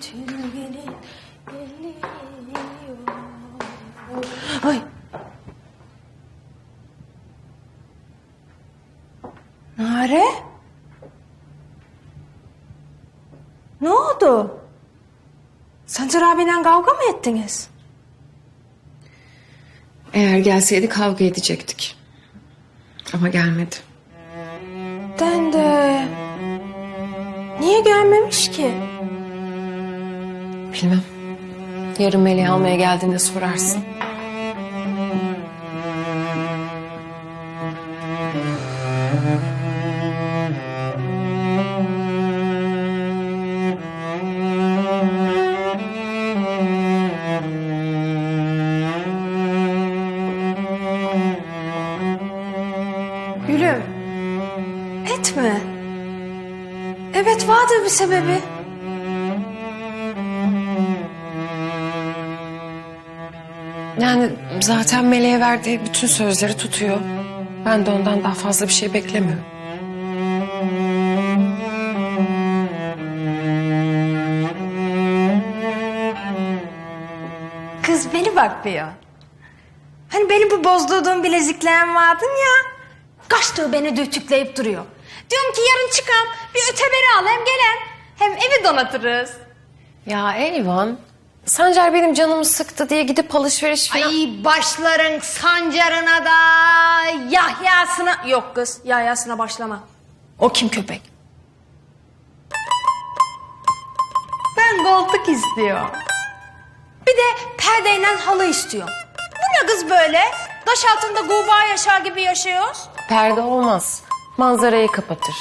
Tül gelin geliyor. Ay. Nare? Ne oldu? Sancar abiyle kavga mı ettiniz? Eğer gelseydi kavga edecektik. Ama gelmedi. Den de... Niye gelmemiş ki? Bilmem. Yarın Melih'i almaya geldiğinde sorarsın. Gülüm. Etme. Evet vardır bir sebebi. Yani zaten Melih'e verdiği bütün sözleri tutuyor. Ben de ondan daha fazla bir şey beklemiyorum. Kız beni bakmıyor. Hani benim bu bozduğum bileziklerim vardın ya. Kaçtığı beni dürtükleyip duruyor. Diyorum ki yarın çıkam bir öteberi al hem gelen. Hem evi donatırız. Ya Elvan, Sancar benim canımı sıktı diye gidip alışveriş falan... Ay başların sancarına da Yahya'sına... Yok kız Yahya'sına başlama. O kim köpek? Ben koltuk istiyor. Bir de perdeyle halı istiyor. Bu ne kız böyle? Taş altında guba yaşar gibi yaşıyoruz. Perde olmaz. Manzarayı kapatır.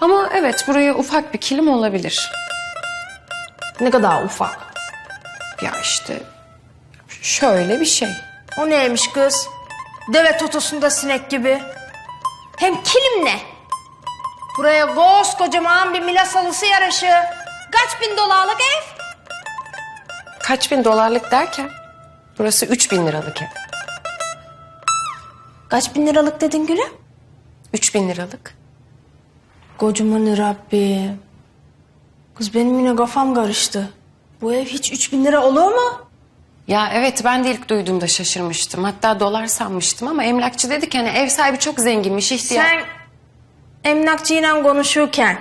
Ama evet buraya ufak bir kilim olabilir. Ne kadar ufak. Ya işte şöyle bir şey. O neymiş kız? Deve totosunda sinek gibi. Hem kilim ne? Buraya koskocaman bir milas halısı yarışı. Kaç bin dolarlık ev? Kaç bin dolarlık derken burası üç bin liralık ev. Kaç bin liralık dedin Gülüm? Üç bin liralık. Kocaman Rabbim. Kız benim yine kafam karıştı. Bu ev hiç üç bin lira olur mu? Ya evet ben de ilk duyduğumda şaşırmıştım. Hatta dolar sanmıştım ama emlakçı dedi ki hani ev sahibi çok zenginmiş ihtiyaç. Sen emlakçıyla konuşurken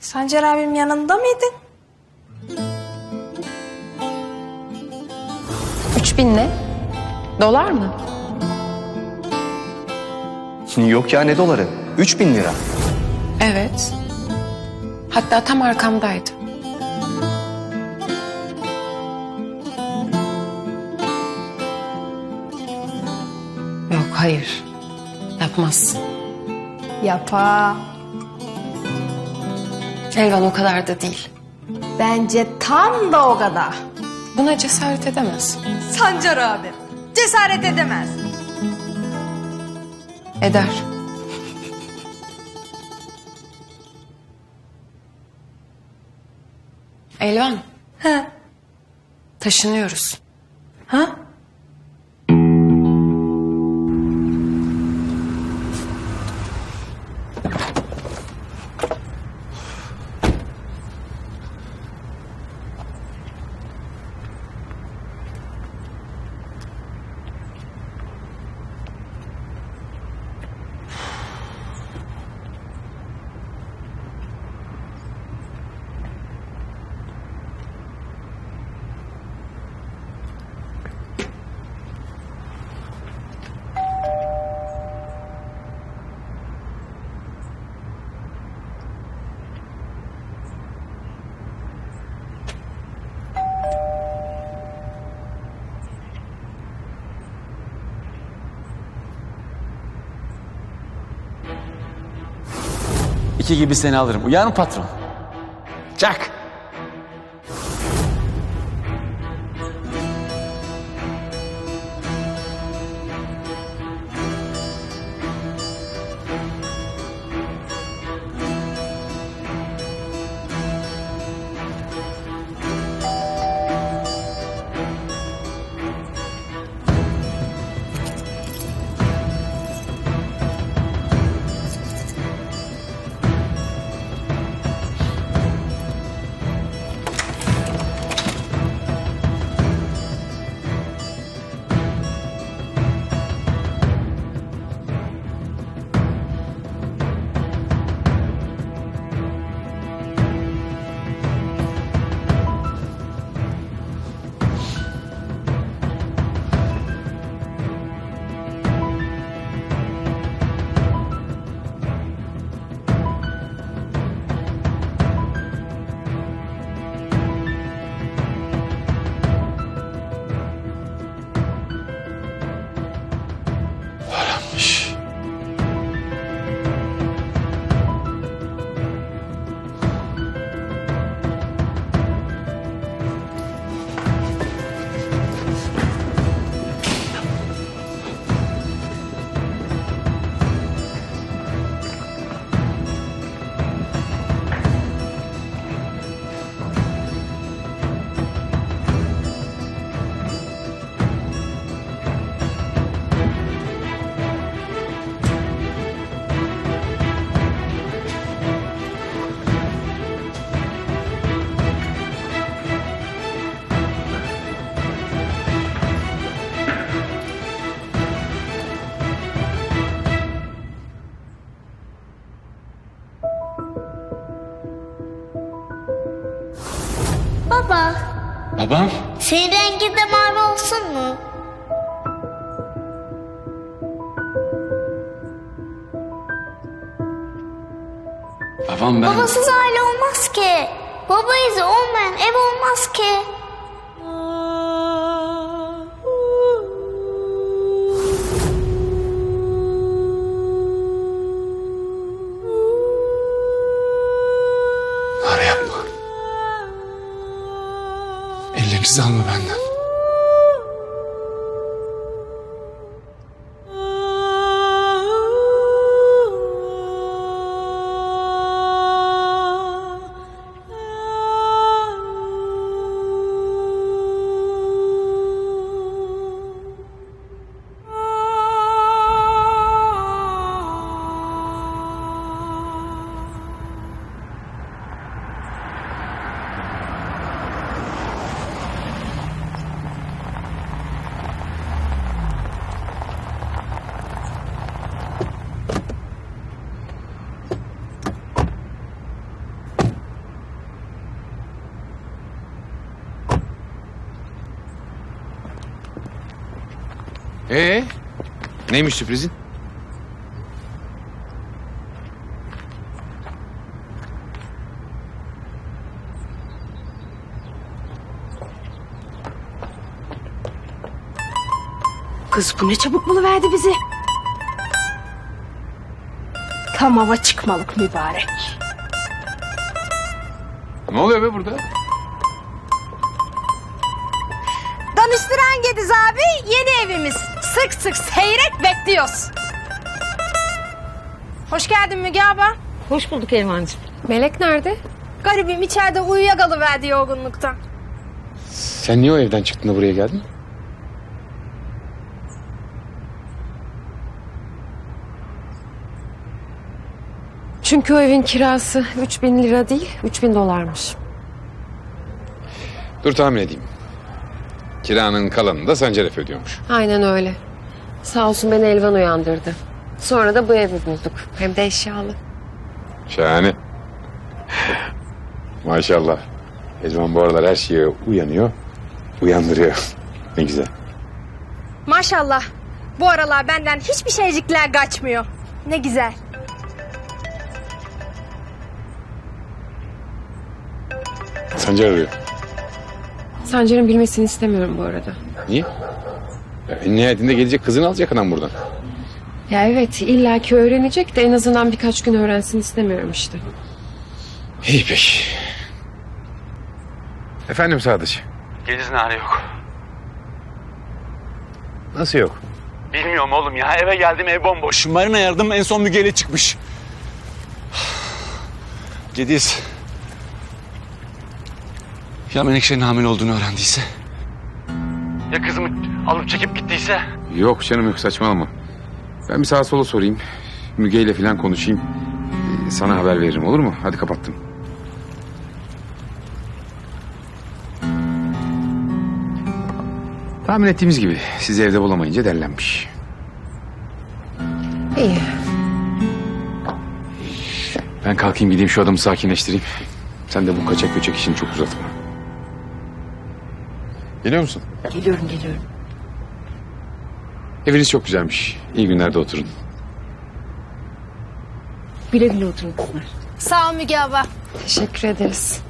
Sancar abim yanında mıydın? Üç bin ne? Dolar mı? Yok ya ne doları? 3000 lira. Evet. Hatta tam arkamdaydı. Hayır. Yapmaz. Yapa. Elvan o kadar da değil. Bence tam da o kadar. Buna cesaret edemez. Sancar abim cesaret edemez. Eder. Elvan, Ha? taşınıyoruz. Ha? İki gibi seni alırım. Uyar mı patron? Çak. Babam. Senin rengi de mavi olsun mu? Babam ben... Babasız aile olmaz ki. Baba izi olmayan ev olmaz ki. 当个班长 Ee, neymiş sürprizin? Kız bu ne çabuk buluverdi bizi. Tam hava çıkmalık mübarek. Ne oluyor be burada? Danıştıran Gediz abi yeni evimiz. Sık sık seyrek bekliyoruz. Hoş geldin Müge abla. Hoş bulduk Elmancığım. Melek nerede? Garibim içeride uyuyakalıverdi yorgunluktan. Sen niye o evden çıktın da buraya geldin? Çünkü o evin kirası 3000 lira değil 3000 dolarmış. Dur tahmin edeyim. Kiranın kalanını da Sancaref ödüyormuş. Aynen öyle. Sağ olsun beni Elvan uyandırdı. Sonra da bu evi bulduk. Hem de eşyalı. Şahane. Maşallah. Ezman bu aralar her şeye uyanıyor, uyandırıyor. Ne güzel. Maşallah. Bu aralar benden hiçbir şeycikler kaçmıyor. Ne güzel. Sancar arıyor. Sancar'ın bilmesini istemiyorum bu arada. Niye? En nihayetinde gelecek kızını alacak adam buradan. Ya evet illaki öğrenecek de en azından birkaç gün öğrensin istemiyorum işte. İyi peki. Efendim Sadıç. Geliz nane yok. Nasıl yok? Bilmiyorum oğlum ya. Eve geldim ev bomboş. Marina yardım en son Müge'yle çıkmış. Gediz. Ya Menekşe'nin hamile olduğunu öğrendiyse? Ya kızımı alıp çekip gittiyse? Yok canım yok saçmalama. Ben bir sağa sola sorayım. Müge ile falan konuşayım. Ee, Sana haber veririm olur mu? Hadi kapattım. Tahmin ettiğimiz gibi sizi evde bulamayınca dellenmiş. İyi. Ben kalkayım gideyim şu adamı sakinleştireyim. Sen de bu kaçak göçek işini çok uzatma. Geliyor musun? Geliyorum geliyorum. Eviniz çok güzelmiş. İyi günlerde oturun. Güle güle oturun kızlar. Sağ ol Müge abla. Teşekkür ederiz.